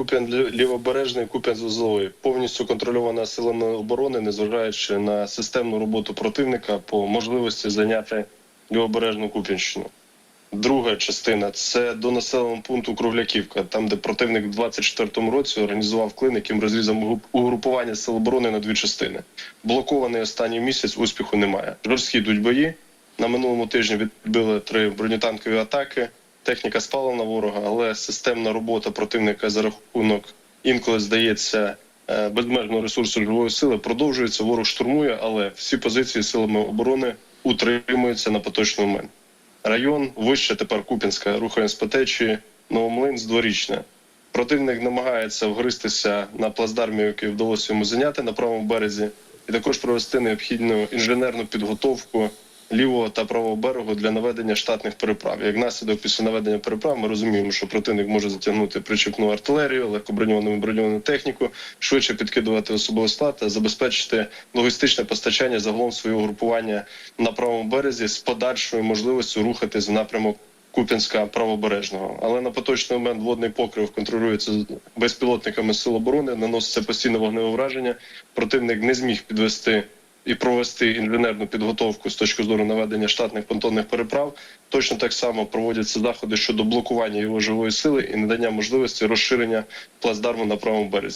Куп'ян лі- лівобережний, Куп'ян Зозовий повністю контрольована силами оборони, незважаючи на системну роботу противника по можливості зайняти лівобережну Куп'янщину. Друга частина це до населеного пункту Кругляківка, там де противник в 24-му році організував клин, яким розрізав угрупування сил оборони на дві частини. Блокований останній місяць успіху немає. Жорсткі йдуть бої. На минулому тижні відбили три бронетанкові атаки. Техніка спала на ворога, але системна робота противника за рахунок інколи здається е, безмежного ресурсу живої сили продовжується. Ворог штурмує, але всі позиції силами оборони утримуються на поточний момент. Район вище тепер Купінська, рухаємось по течії, Новомлинськ, дворічне. Противник намагається вгристися на плацдармі, який вдалося йому зайняти на правому березі, і також провести необхідну інженерну підготовку лівого та правого берегу для наведення штатних переправ. Як наслідок після наведення переправ, ми розуміємо, що противник може затягнути причіпну артилерію, легкоброньовану і броньовану техніку, швидше підкидувати особовий склад та забезпечити логістичне постачання загалом свого групування на правому березі з подальшою можливістю рухатись в напрямок Куп'янська правобережного. Але на поточний момент водний покрив контролюється безпілотниками сил оборони, наноситься постійне вогневе враження. Противник не зміг підвести і провести інженерну підготовку з точки зору наведення штатних понтонних переправ. Точно так само проводяться заходи щодо блокування його живої сили і надання можливості розширення плацдарму на правому березі.